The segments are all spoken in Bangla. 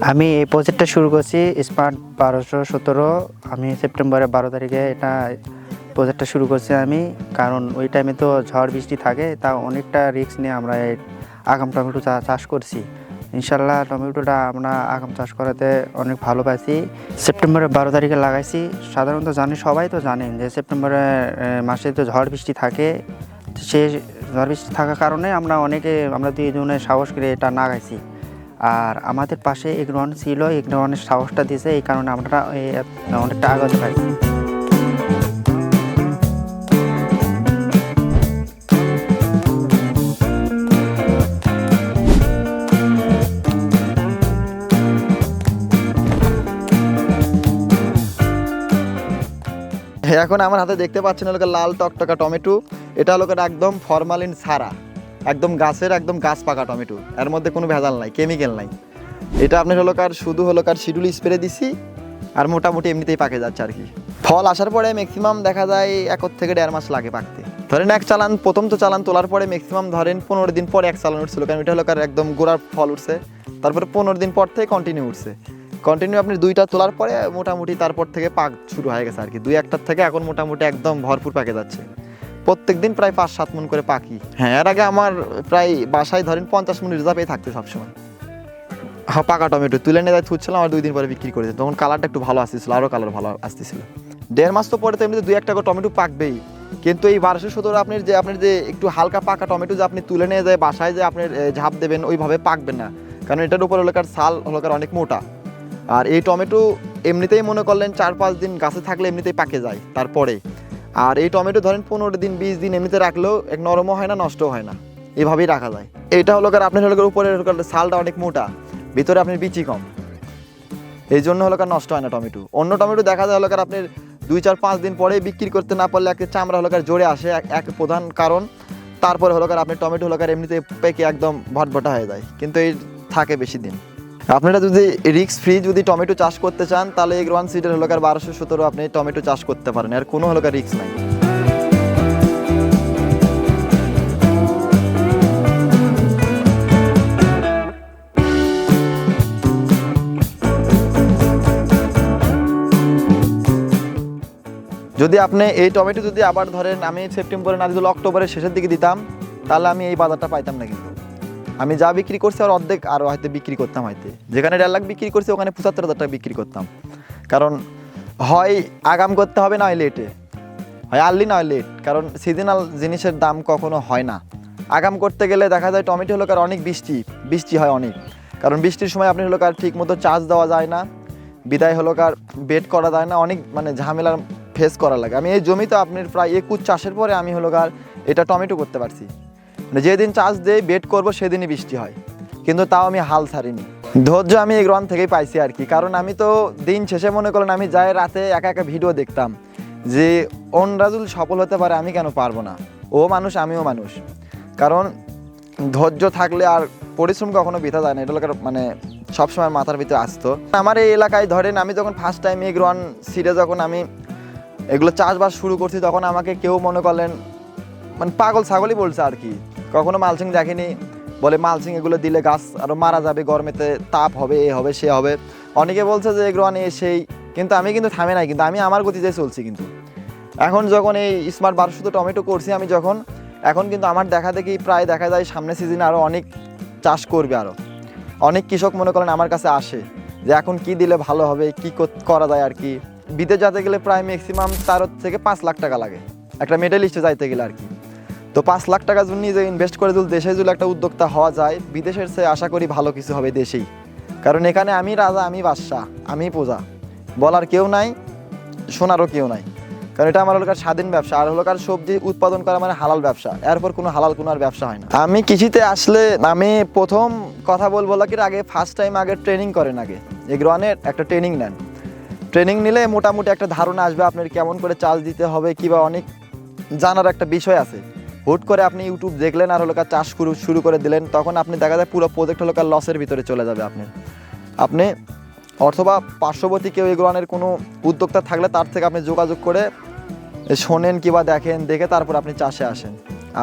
আমি এই প্রজেক্টটা শুরু করছি স্মার্ট বারোশো সতেরো। আমি সেপ্টেম্বরের বারো তারিখে এটা প্রজেক্টটা শুরু করছি আমি। কারণ ওই টাইমে তো ঝড় বৃষ্টি থাকে তা অনেকটা রিস্ক নিয়ে আমরা আগাম টমেটো চাষ করছি। ইনশাল্লাহ টমেটোটা আমরা আগাম চাষ করাতে অনেক ভালো পাইছি। সেপ্টেম্বরের বারো তারিখে লাগাইছি। সাধারণত জানি সবাই তো জানেন যে সেপ্টেম্বরের আহ, মাসে তো ঝড় বৃষ্টি থাকে। সে ঝড় বৃষ্টি থাকার কারণে আমরা অনেকে আমরা দুইজনে সাহস করে এটা লাগাইছি। আর আমাদের পাশে এগ্রোয়ান ছিল এগ্রোয়ানের সাহসটা দিয়েছে, এই কারণে আমরা অনেকটা আগাতে পারছি এখন আমার হাতে দেখতে পাচ্ছেন হলো লাল টকটকা টমেটো। এটা হলো একদম ফরমালিন ছাড়া। একদম গাছের একদম গাছ পাকা টমেটো। এর মধ্যে কোনো ভেজাল নাই কেমিক্যাল নাই। এটা আপনার হলো কার, শুধু হলো কার শিডিউল স্প্রে দিছি, আর মোটামুটি এমনিতেই পাকে যাচ্ছে আর কি। ফল আসার পরে ম্যাক্সিমাম দেখা যায় এক থেকে দেড় মাস লাগে পাকতে। ধরেন এক চালান, প্রথম তো চালান তোলার পরে ম্যাক্সিমাম ধরেন পনেরো দিন পরে এক চালান উঠছিল, কারণ এটা হলো কার একদম গোড়ার ফল উঠছে। তারপরে পনেরো দিন পর থেকে কন্টিনিউ উঠছে। কন্টিনিউ আপনি দুইটা তোলার পরে মোটামুটি তারপর থেকে পাক শুরু হয়ে গেছে আর কি। দুই একটার থেকে এখন মোটামুটি একদম ভরপুর পাকে যাচ্ছে। প্রত্যেক দিন প্রায় পাঁচ, সাত মন করে পাখি। হ্যাঁ এর আগে আমার প্রায় বাসায় ধরেন পঞ্চাশ মন রিজার্ভেই থাকতো সবসময়। হ্যাঁ পাকা টমেটো তুলে নিয়ে ছুটছিলাম আর দুই দিন পরে বিক্রি করে তখন কালারটা একটু ভালো আসতেছিল, আরও কালার ভালো আসতেছিল। দেড় মাস তো পরে তো এমনিতে দুই একটা করে টমেটো পাকবেই। কিন্তু এই বারোশো সতেরো আপনার যে আপনার যে একটু হালকা পাকা টমেটো যে আপনি তুলে নিয়ে যায় বাসায় যে আপনি ঝাঁপ দেবেন, ওইভাবে পাকবেন না। কারণ এটার উপর হলো কার সাল হলো কার অনেক মোটা। আর এই টমেটো এমনিতেই মনে করলেন চার পাঁচ দিন গাছে থাকলে এমনিতেই পাকে যায়, তারপরে। আর এই টমেটো ধরেন পনেরো দিন, বিশ দিন এমনিতে রাখলেও এক নরমও হয় না, নষ্টও হয় না। এভাবেই রাখা যায়। এটা হলো কার, আপনার হলো উপরে সালটা অনেক মোটা, ভিতরে আপনার বিচি কম। এই জন্য হলো কার নষ্ট হয় না টমেটো। অন্য টমেটো দেখা যায় হলো কার, আপনার দুই, চার, পাঁচ দিন পরে বিক্রি করতে না পারলে একটা চামড়া হলো কার জোরে আসে, এক প্রধান কারণ। তারপরে হলো কার আপনি টমেটো হলো কার এমনিতে পেকে একদম ভটভটা হয়ে যায়। কিন্তু এই থাকে বেশি দিন। আপনারা যদি রিক্স ফ্রি যদি টমেটো চাষ করতে চান, তাহলে এই ওয়ান সিটের হলো কার বারোশো সতেরো আপনি টমেটো চাষ করতে পারেন। আর কোনো হলো কার রিক্স নাই। যদি আপনি এই টমেটো যদি আবার ধরেন, আমি সেপ্টেম্বরে না দিলে অক্টোবরের শেষের দিকে দিতাম, তাহলে আমি এই বাজারটা পাইতাম না কিন্তু। আমি যা বিক্রি করছি আর অর্ধেক আরও হয়তো বিক্রি করতাম হয়তো। যেখানে দেড় লাখ বিক্রি করছি, ওখানে পঁচাত্তর হাজার টাকা বিক্রি করতাম। কারণ হয় আগাম করতে হবে না হয় লেটে হয় আর্লি না হয় লেট কারণ সিজনাল জিনিসের দাম কখনো হয় না। আগাম করতে গেলে দেখা যায় টমেটো হলো কার অনেক বৃষ্টি বৃষ্টি হয় অনেক। কারণ বৃষ্টির সময় আপনি হলো কার ঠিক মতো চার্জ দেওয়া যায় না, বিদায় হলো কার বেড করা যায় না, অনেক মানে ঝামেলার ফেস করা লাগে। আমি এই জমিতে আপনার প্রায় একুশ চাষের পরে আমি হলো কার এটা টমেটো করতে পারছি। মানে যেদিন চাষ দিয়ে বেড করব, সেদিনই বৃষ্টি হয়। কিন্তু তাও আমি হাল ছাড়িনি। ধৈর্য আমি এই গ্রহণ থেকেই পাইছি আর কি। কারণ আমি তো দিন শেষে মনে করেন আমি যাই রাতে একা একা ভিডিও দেখতাম যে অনরাজুল সফল হতে পারে, আমি কেন পারব না? ও মানুষ, আমিও মানুষ। কারণ ধৈর্য থাকলে আর পরিশ্রম কখনো বৃথা যায় না। এটা মানে সবসময় মাথার ভিতরে আসতো। আমার এই এলাকায় ধরেন, আমি যখন ফার্স্ট টাইম এই গ্রহণ সিটে যখন আমি এগুলো চাষবাস শুরু করছি, তখন আমাকে কেউ মনে করলেন মানে পাগল ছাগলই বলছে আর কি। কখনো মালচিং দেখেনি, বলে মালচিং এগুলো দিলে গাছ আরও মারা যাবে, গরমেতে তাপ হবে, এ হবে, সে হবে। অনেকে বলছে যে এগুলো নিয়ে সেই, কিন্তু আমি কিন্তু থামে নাই, কিন্তু আমি আমার গতিতে চলছি কিন্তু। এখন যখন এই স্মার্ট বারোশো টমেটো করছি আমি যখন, এখন কিন্তু আমার দেখা দেখি প্রায় দেখা যায় সামনের সিজনে আরও অনেক চাষ করবে আরও অনেক কৃষক মনে করেন আমার কাছে আসে, যে এখন কি দিলে ভালো হবে, কি কর- করা যায় আর কি। বিদেশ যেতে গেলে প্রায় ম্যাক্সিমাম চার থেকে পাঁচ লাখ টাকা লাগে। একটা মেডেলিস্টে যাইতে গেলে আর কি। তো পাঁচ লাখ টাকা যদি নিজে ইনভেস্ট করে যদি দেশে যদি একটা উদ্যোক্তা হওয়া যায়, বিদেশের চেয়ে আশা করি ভালো কিছু হবে দেশেই। কারণ এখানে আমি রাজা, আমি বাদশাহ, আমি পূজা বলার কেউ নাই, শোনারও কেউ নাই। কারণ এটা আমার হলকার স্বাধীন ব্যবসা, আর হলো কার সবজি উৎপাদন করা মানে হালাল ব্যবসা। এরপর কোনো হালাল কোনো আর ব্যবসা হয় না। আমি কৃষিতে আসলে, আমি প্রথম কথা বলব কি আগে ফার্স্ট টাইম আগে ট্রেনিং করেন আগে। এগ্রোয়ানের একটা ট্রেনিং নেন। ট্রেনিং নিলে মোটামুটি একটা ধারণা আসবে আপনার কেমন করে চাষ দিতে হবে কিংবা অনেক জানার একটা বিষয় আছে। হুট করে আপনি ইউটিউব দেখলেন আর হলো কার চাষ শুরু শুরু করে দিলেন, তখন আপনি দেখা যায় পুরো প্রজেক্ট হলো কার লসের ভিতরে চলে যাবে আপনি। আপনি অথবা পার্শ্ববর্তী কেউ এগুলোনের কোনো উদ্যোক্তা থাকলে তার থেকে আপনি যোগাযোগ করে শোনেন কিংবা দেখেন, দেখে তারপর আপনি চাষে আসেন।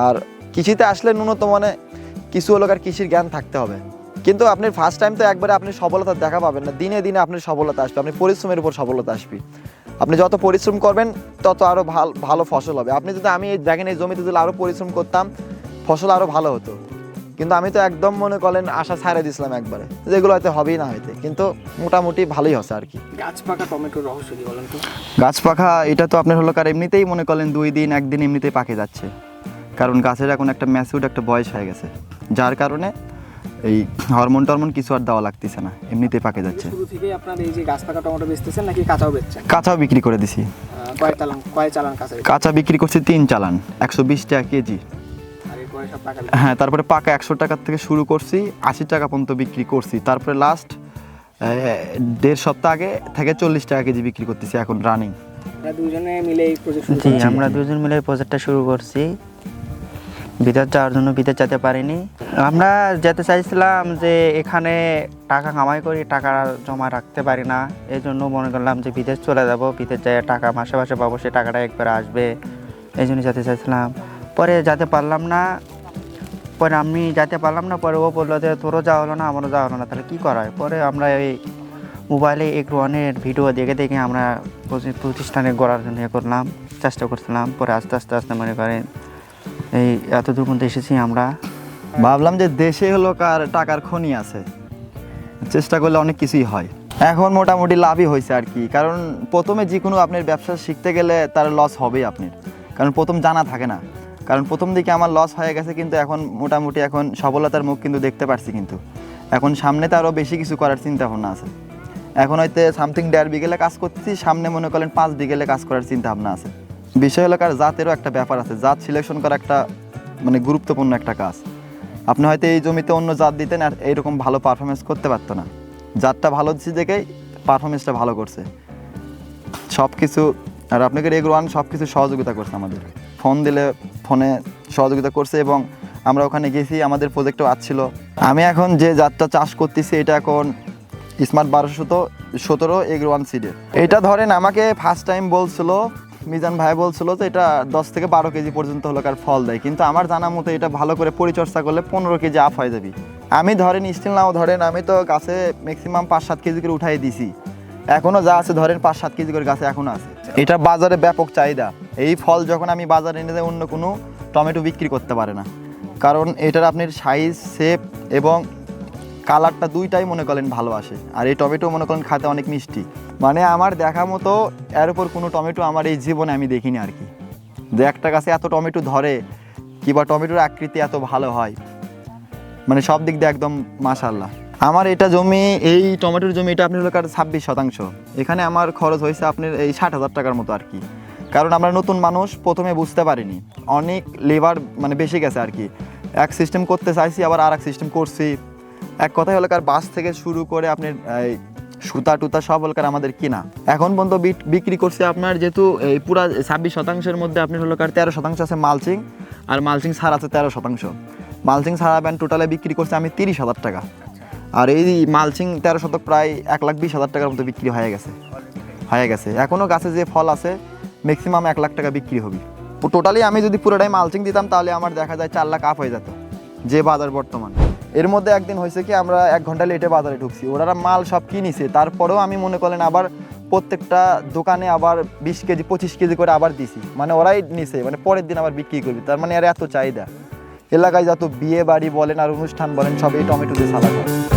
আর কৃষিতে আসলে ন্যূনতম মানে কিছু হলো কৃষির জ্ঞান থাকতে হবে। কিন্তু আপনি ফার্স্ট টাইম তো একবারে আপনি সফলতা দেখা পাবেন না, দিনে দিনে আপনার সফলতা আসবে, আপনি পরিশ্রমের উপর সফলতা আসবে। আপনি যত পরিশ্রম করবেন তত আরও ভালো ভালো ফসল হবে। আপনি যদি আমি এই দেখেন এই জমিতে যদি আরও পরিশ্রম করতাম ফসল আরও ভালো হতো। কিন্তু আমি তো একদম মনে করেন আশা ছাড়ে দিয়েছিলাম একবারে। যেগুলো হয়তো হবেই না হয়তো কিন্তু মোটামুটি ভালোই হচ্ছে আর কি। গাছ পাকা টমেটোর রহস্য কি বলেন তো? গাছ পাখা এটা তো আপনার হলো কার এমনিতেই মনে করেন দুই দিন একদিন এমনিতেই পাকে যাচ্ছে। কারণ গাছের এখন একটা ম্যাসিউড একটা বয়স হয়ে গেছে। যার কারণে এই হরমোন টরমোন কিছু আর দেওয়া লাগতেছে না এমনিতেই পাকে যাচ্ছে। শুরু থেকেই আপনার এই যে গাছ পাকা টমেটো বেচতেছেন নাকি কাঁচাও বেচছেন? কাঁচাও বিক্রি করে দিছি। কয় চালান কয় চালান কাঁচা কাঁচা বিক্রি করছি তিন চালান একশো বিশ টাকা কেজি। এই হ্যাঁ তারপরে পাকা একশো টাকার থেকে শুরু করছি আশি টাকা পর্যন্ত বিক্রি করছি। তারপরে লাস্ট দেড় সপ্তাহ আগে থেকে চল্লিশ টাকা কেজি বিক্রি করতেছি এখন রানিং আমরা দুজনে মিলে এই প্রজেক্ট জি আমরা দুজন মিলে প্রজেক্টটা শুরু করছি। বিদেশ যাওয়ার জন্য বিদেশ যেতে পারিনি। আমরা যেতে চাইছিলাম যে এখানে টাকা কামাই করি, টাকা জমা রাখতে পারি না। এই জন্য মনে করলাম যে বিদেশ চলে যাব, বিদেশ যাই টাকা মাসে মাসে পাবো সেই টাকাটা একবার আসবে। এই জন্য যেতে চাইছিলাম। পরে যেতে পারলাম না। পরে আমি যেতে পারলাম না, পরে ও বলল যে তোরও যাওয়া হলো না, আমারও যাওয়া হলো না, তাহলে কী করা হয়? পরে আমরা এই মোবাইলে এগ্রোয়ানের ভিডিও দেখে দেখে আমরা প্রতিষ্ঠানে গড়ার জন্য ইয়ে করলাম, চেষ্টা করছিলাম। পরে আস্তে আস্তে আস্তে মনে করেন এই এত দূর পর্যন্ত এসেছি আমরা। ভাবলাম যে দেশে হলো কার টাকার খনি আছে। চেষ্টা করলে অনেক কিছুই হয়। এখন মোটামুটি লাভই হয়েছে আর কি। কারণ প্রথমে যে কোনো আপনার ব্যবসা শিখতে গেলে তার লস হবেই আপনার। কারণ প্রথম জানা থাকে না। কারণ প্রথম দিকে আমার লস হয়ে গেছে কিন্তু এখন মোটামুটি এখন সফলতার মুখ কিন্তু দেখতে পারছি কিন্তু। এখন সামনে তো আরও বেশি কিছু করার চিন্তা ভাবনা আছে। এখন হয়তো সামথিং দেড় বিকেলে কাজ করতেছি, সামনে মনে করেন পাঁচ বিকেলে কাজ করার চিন্তা ভাবনা আছে। বিষয় এলাকার জাতেরও একটা ব্যাপার আছে। জাত সিলেকশন করা একটা মানে গুরুত্বপূর্ণ একটা কাজ। আপনি হয়তো এই জমিতে অন্য জাত দিতেন আর এইরকম ভালো পারফরমেন্স করতে পারতো না। জাতটা ভালো দিচ্ছে দেখেই পারফরমেন্সটা ভালো করছে। সব কিছু আর আপনাকে রেগ ওয়ান সব কিছু সহযোগিতা করছে আমাদের। ফোন দিলে ফোনে সহযোগিতা করছে এবং আমরা ওখানে গেছি, আমাদের প্রজেক্টও আসছিল আমি এখন যে জাতটা চাষ করতেছি, এটা এখন স্মার্ট বারোশো সতেরো এগ্রো ওয়ান সিডে এটা ধরেন আমাকে ফার্স্ট টাইম বলছিল মিজান ভাই বলছিল যে এটা দশ থেকে বারো কেজি পর্যন্ত হলো কার ফল দেয়। কিন্তু আমার জানা মতো এটা ভালো করে পরিচর্যা করলে পনেরো কেজি আপ হয়ে যাবে। আমি ধরেন স্টিল নাও ধরেন, আমি তো গাছে ম্যাক্সিমাম পাঁচ সাত কেজি করে উঠাই দিছি। এখনও যা আছে ধরেন পাঁচ সাত কেজি করে গাছে এখনও আছে। এটা বাজারে ব্যাপক চাহিদা। এই ফল যখন আমি বাজারে এনে যাই অন্য কোনো টমেটো বিক্রি করতে পারে না। কারণ এটার আপনার সাইজ শেপ এবং কালারটা দুইটাই মনে করেন ভালো আসে। আর এই টমেটো মনে করেন খাতে অনেক মিষ্টি। মানে আমার দেখা মতো এর উপর কোনো টমেটো আমার এই জীবনে আমি দেখিনি আর কি। যে একটা গাছে এত টমেটো ধরে, কিংবা টমেটোর আকৃতি এত ভালো হয়। মানে সব দিক দিয়ে একদম মাশাল্লাহ আমার এটা জমি, এই টমেটোর জমি এটা আপনি হলো কার ছাব্বিশ শতাংশ। এখানে আমার খরচ হয়েছে আপনার এই ষাট হাজার টাকার মতো আর কি। কারণ আমরা নতুন মানুষ, প্রথমে বুঝতে পারিনি। অনেক লেবার মানে বেশি গেছে আর কি। এক সিস্টেম করতে চাইছি, আবার আর এক সিস্টেম করছি। এক কথায় হলো কার বাস থেকে শুরু করে আপনি সুতা টুতা সব হলো কার আমাদের কিনা। এখন পর্যন্ত বিক- বিক্রি করছে আপনার যেহেতু এই পুরা ছাব্বিশ শতাংশের মধ্যে আপনি হলো কার তেরো শতাংশ আছে মালচিং, আর মালচিং ছাড় আছে তেরো শতাংশ। মালচিং ছাড়া ব্যান্ড টোটালে বিক্রি করছে আমি তিরিশ হাজার টাকা। আর এই মালচিং তেরো শতক প্রায় এক লাখ বিশ হাজার টাকার মতো বিক্রি হয়ে গেছে। হয়ে গেছে। এখনও গাছে যে ফল আছে ম্যাক্সিমাম এক লাখ টাকা বিক্রি হবে। টোটালি আমি যদি পুরোটাই মালচিং দিতাম, তাহলে আমার দেখা যায় চার লাখ আপ হয়ে যেত, যে বাজার বর্তমান। এর মধ্যে একদিন হয়েছে কি, আমরা এক ঘণ্টা লেটে বাজারে ঢুকছি। ওরা মাল সব কিনিছে। তারপরেও আমি মনে করেন আবার প্রত্যেকটা দোকানে আবার বিশ কেজি, পঁচিশ কেজি করে আবার দিছি। মানে ওরাই নিছে মানে পরের দিন আবার বিক্রি করবি। তার মানে আর এত চাহিদা। এলাকায় যত বিয়ে বাড়ি বলেন আর অনুষ্ঠান বলেন, সব এই টমেটো দিয়ে সালাদ হয়।